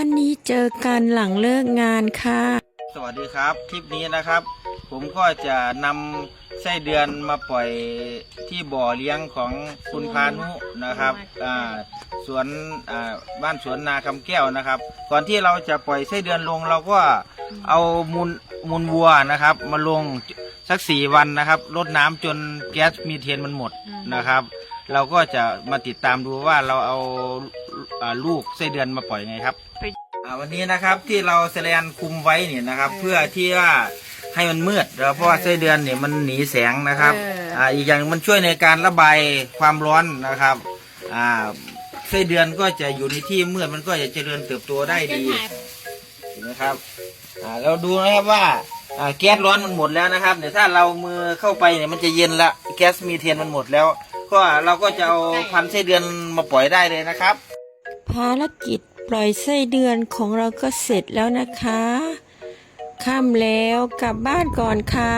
วันนี้เจอกันหลังเลิกงานค่ะ สวัสดีครับคลิปนี้นะครับ ผมก็จะนำไส้เดือนมาปล่อยที่บ่อเลี้ยงของคุณพานุนะครับอ่าสวนอ่าบ้านสวนนาคำแก้วนะครับ ก่อนที่เราจะปล่อยไส้เดือนลงเราก็ เอามูลมูลวัวนะครับ มาลงสักสี่วันนะครับลดน้ำจนแก๊สมีเทนมันหมดนะครับ เราก็จะมาติดตามดูว่าเราเอาอ่าลูกไส้เดือนมาปล่อยไงครับอ่าวันนี้นะครับที่เราแสลนคุมไว้เนี่ยนะครับ เพื่อที่ว่าให้มันมืดแล้วเพราะว่าไส้เดือนเนี่ยมันหนีแสงนะครับเอออ่อ่าอีกอย่างมันช่วยในการระบายความร้อนนะครับอ่าไส้เดือนก็จะอยู่ในที่มืดมันก็จะเจริญเติบโตได้ดีเห็นะครับ อ่าเราดูนะครับว่าอ่าแก๊สร้อนมันหมดแล้วนะครับ เดี๋ยวถ้าเรามือเข้าไปเนี่ยมันจะเย็นละแก๊สมีเทนมันหมดแล้ว ก็เราก็จะเอาพันไส้เดือนมาปล่อยได้เลยนะครับ ภารกิจปล่อยไส้เดือนของเราก็เสร็จแล้วนะคะค่ำแล้วกลับบ้านก่อนค่ะ